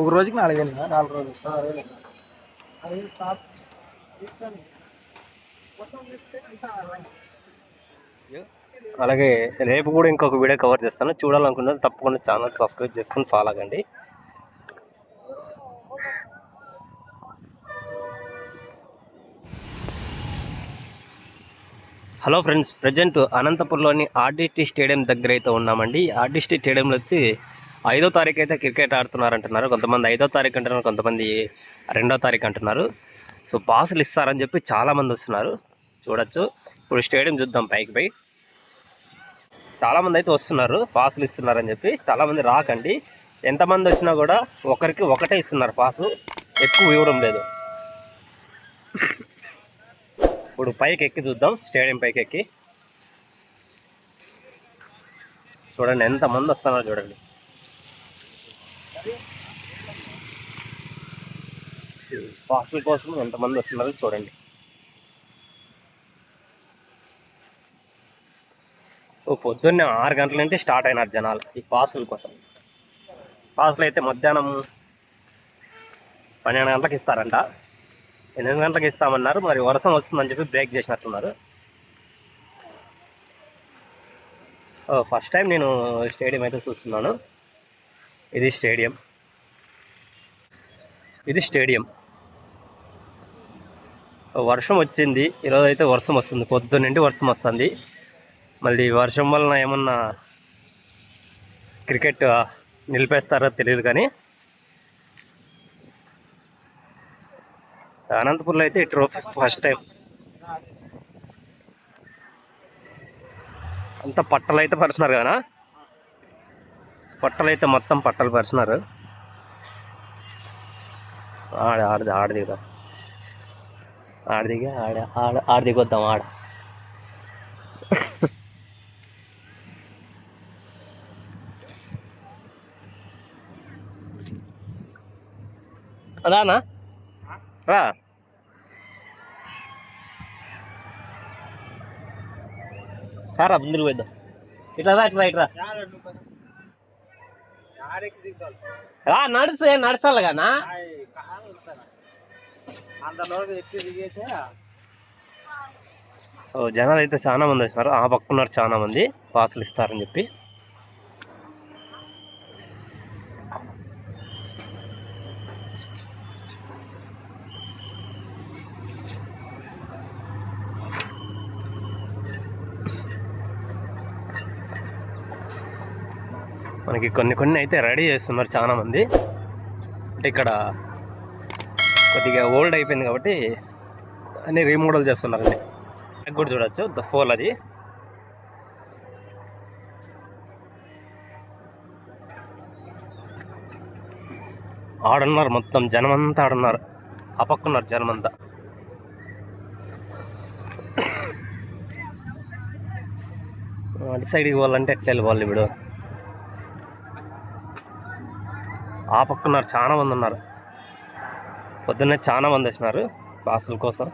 ఒక రోజుకి నాలుగు వేలు నాలుగు రోజులు. పదహారు వేలు. అలాగే రేపు కూడా ఇంకొక వీడియో కవర్ చేస్తాను. చూడాలనుకున్నది తప్పకుండా ఛానల్ సబ్స్క్రైబ్ చేసుకుని ఫాలో అవ్వండి హలో ఫ్రెండ్స్ ప్రజెంట్ అనంతపురంలోని ఆర్డిస్టీ స్టేడియం దగ్గర అయితే ఉన్నామండి. ఆర్డిస్టీ స్టేడియంలో వచ్చి ఐదో తారీఖు అయితే క్రికెట్ ఆడుతున్నారంటున్నారు. కొంతమంది ఐదో తారీఖు అంటున్నారు కొంతమంది రెండో తారీఖు అంటున్నారు. సో పాసులు ఇస్తారని చెప్పి చాలామంది వస్తున్నారు. చూడొచ్చు. ఇప్పుడు స్టేడియం చూద్దాం పైకి పోయి. చాలామంది అయితే వస్తున్నారు పాసులు ఇస్తున్నారని చెప్పి. చాలామంది రాకండి. ఎంతమంది వచ్చినా కూడా ఒకరికి ఒకటే ఇస్తున్నారు పాసు. ఎక్కువ ఇవ్వడం లేదు. ఇప్పుడు పైకి ఎక్కి చూద్దాం. స్టేడియం పైకి ఎక్కి. చూడండి ఎంతమంది వస్తున్నారు చూడండి. పార్సల్ కోసం ఎంతమంది వస్తున్నారో చూడండి. ఓ పొద్దున్నే ఆరు గంటల నుండి స్టార్ట్ అయినారు జనాలు ఈ పాసుల కోసం. పాసులు అయితే మధ్యాహ్నం పన్నెండు గంటలకు ఇస్తారంట. ఎనిమిది గంటలకు ఇస్తామన్నారు మరి వర్షం వస్తుందని చెప్పి బ్రేక్ చేసినట్టున్నారు. ఓ, ఫస్ట్ టైం నేను స్టేడియం అయితే చూస్తున్నాను. ఇది స్టేడియం. ఇది స్టేడియం. వర్షం వచ్చింది. ఈరోజు అయితే వర్షం వస్తుంది. పొద్దున్నండి వర్షం వస్తుంది. మళ్ళీ వర్షం వలన ఏమన్నా క్రికెట్ నిలిపేస్తారో తెలియదు కానీ అనంతపూర్లో అయితే ఇటు ట్రోఫీ ఫస్ట్ టైం. అంతా పట్టలు అయితే పరిచినారు కదా పట్టలు అయితే మొత్తం పట్టలు పరిచినారు. ఆడ ఆడది ఆడది కదా. ఆడ దిగి ఆడ ఆడ ఆడ దిగొద్దాం ఆడ. రానా? రా. సారా ముందుకు పోయిద్దాం. ఇట్లా రా ఇట్లా ఇట్లా రా. నడుసే నడసాలి కానా ఎక్కి దిగేసే? ఓ జనాలు అయితే చాలా మంది వచ్చినారు ఆ పక్కన్నారు చాలా మంది. పాసులు ఇస్తారని చెప్పి. మనకి కొన్ని కొన్ని అయితే రెడీ చేస్తున్నారు చాలా మంది. అంటే ఇక్కడ కొద్దిగా ఓల్డ్ అయిపోయింది కాబట్టి అన్ని రీమోడల్ చేస్తున్నారండి. బ్యాగ్ కూడా చూడొచ్చు ద ఫోల్ అది. ఆడున్నారు మొత్తం జనమంతా ఆడున్నారు. ఆ పక్కున్నారు జనమంతా. అటు సైడ్కి పోవాలంటే ఎట్లా వెళ్ళిపోవాలి ఇప్పుడు? ఆ పక్కున్నారు చాలా మంది ఉన్నారు. పొద్దున్నే చాలా మంది వచ్చినారు క్లాసుల కోసం.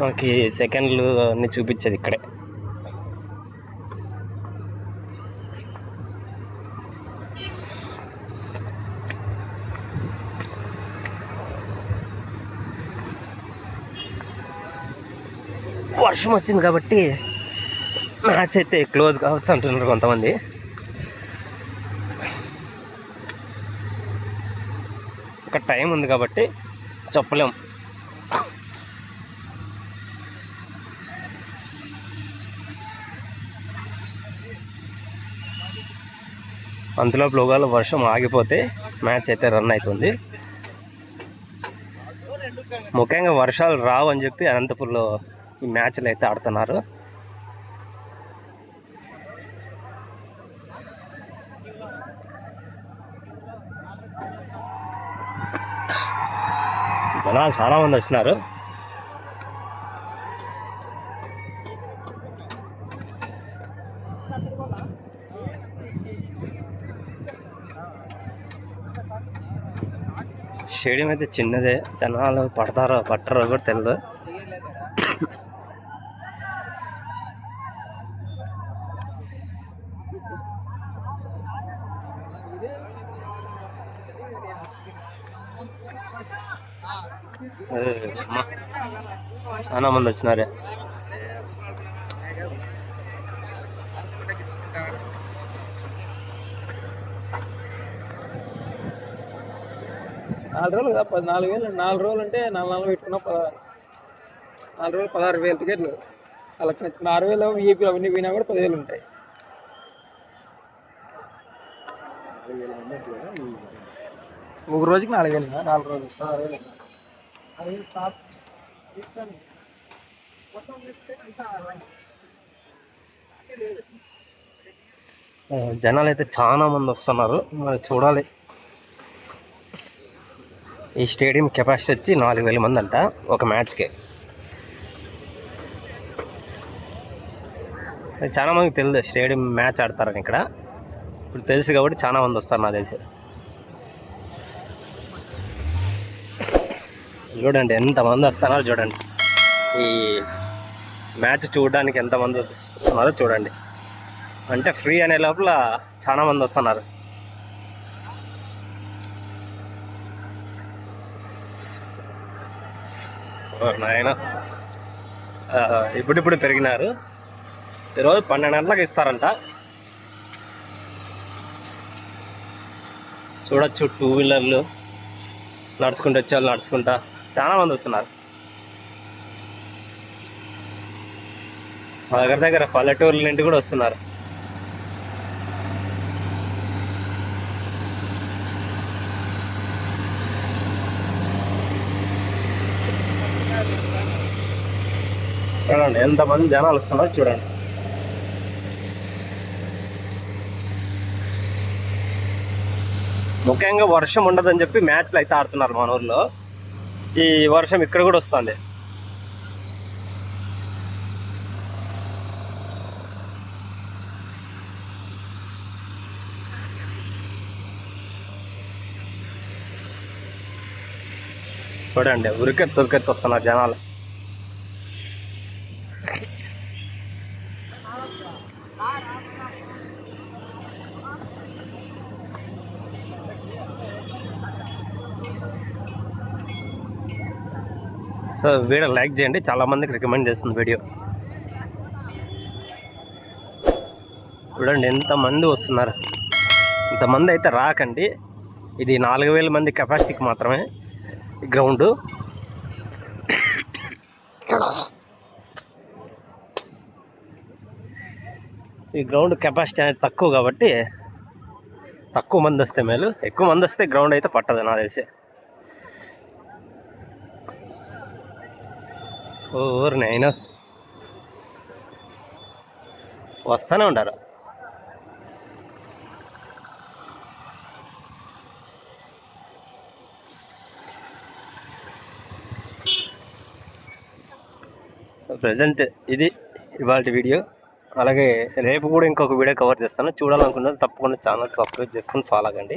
మనకి సెకండ్లు అన్ని చూపించేది ఇక్కడే. వర్షం వచ్చింది కాబట్టి మ్యాచ్ అయితే క్లోజ్ కావచ్చు అంటున్నారు కొంతమంది. ఇంకా టైం ఉంది కాబట్టి చెప్పలేం. అంతలో ప్లోగాలు వర్షం ఆగిపోతే మ్యాచ్ అయితే రన్ అవుతుంది. ముఖ్యంగా వర్షాలు రావు అని చెప్పి అనంతపూర్లో ఈ మ్యాచ్లు అయితే ఆడుతున్నారు. జనాలు చాలా మంది వచ్చినారు. స్టేడియం అయితే చిన్నదే. జనాలు పడతారో పట్టరో కూడా తెలియదు అమ్మా. చాలా మంది వచ్చినారే. నాలుగు రోజులు కదా పది నాలుగు వేలు నాలుగు రోజులు అంటే నాలుగు నాలుగు పెట్టుకున్నా పదహారు నాలుగు రోజులు పదహారు వేలు టికెట్లు. నచ్చిన ఆరు వేలు విఐపీలు అవన్నీ పోయినా కూడా పదివేలు ఉంటాయి. ఒక రోజుకి నాలుగు వేలు నాలుగు రోజులు పదహారు వేలు. ఆరు టాప్ తీసుకొని. మొత్తం తీస్తే అంతా జనాలు అయితే చాలా మంది వస్తున్నారు. మరి చూడాలి. ఈ స్టేడియం కెపాసిటీ వచ్చి నాలుగు వేల మంది అంట ఒక మ్యాచ్కి. చాలా మందికి తెలియదు స్టేడియం మ్యాచ్ ఆడతారని ఇక్కడ. ఇప్పుడు తెలుసు కాబట్టి చాలా మంది వస్తారు నాకు తెలిసి. చూడండి ఎంతమంది వస్తున్నారో చూడండి. ఈ మ్యాచ్ చూడడానికి ఎంతమంది వస్తున్నారో చూడండి. అంటే ఫ్రీ అనే లోపల చాలా మంది వస్తున్నారు. నాయన. ఇప్పుడిప్పుడు పెరిగినారు. ఈరోజు పన్నెండు గంటలకు ఇస్తారంట. చూడొచ్చు టూ వీలర్లు నడుచుకుంటూ వచ్చేవాళ్ళు నడుచుకుంటా. చాలా మంది వస్తున్నారు. మా దగ్గర దగ్గర పల్లెటూర్ల నుండి కూడా వస్తున్నారు. చూడండి ఎంతమంది జనాలు వస్తున్నారు చూడండి. ముఖ్యంగా వర్షం ఉండదని చెప్పి మ్యాచ్లు అయితే ఆడుతున్నారు మన ఊర్లో. ఈ వర్షం ఇక్కడ కూడా వస్తుంది. చూడండి ఉరికెత్తు ఉరికెత్తు వస్తున్నారు జనాలు. సో వీడియో లైక్ చేయండి. చాలామందికి రికమెండ్ చేస్తుంది వీడియో. చూడండి ఎంతమంది వస్తున్నారు. ఇంతమంది అయితే రాకండి. ఇది నాలుగు వేల మంది కెపాసిటీకి మాత్రమే గ్రౌండ్ ఈ గ్రౌండ్ కెపాసిటీ అనేది తక్కువ కాబట్టి తక్కువ మంది వస్తే మేలు. ఎక్కువ మంది వస్తే గ్రౌండ్ అయితే పట్టదు నాకు తెలిసి. ఓర్ నేను. వస్తూనే ఉంటారు ప్రజెంట్ ఇది ఇవాళ వీడియో. అలాగే రేపు కూడా ఇంకొక వీడియో కవర్ చేస్తాను. చూడాలనుకున్నది తప్పకుండా ఛానల్ సబ్స్క్రైబ్ చేసుకుని ఫాలో అవ్వండి.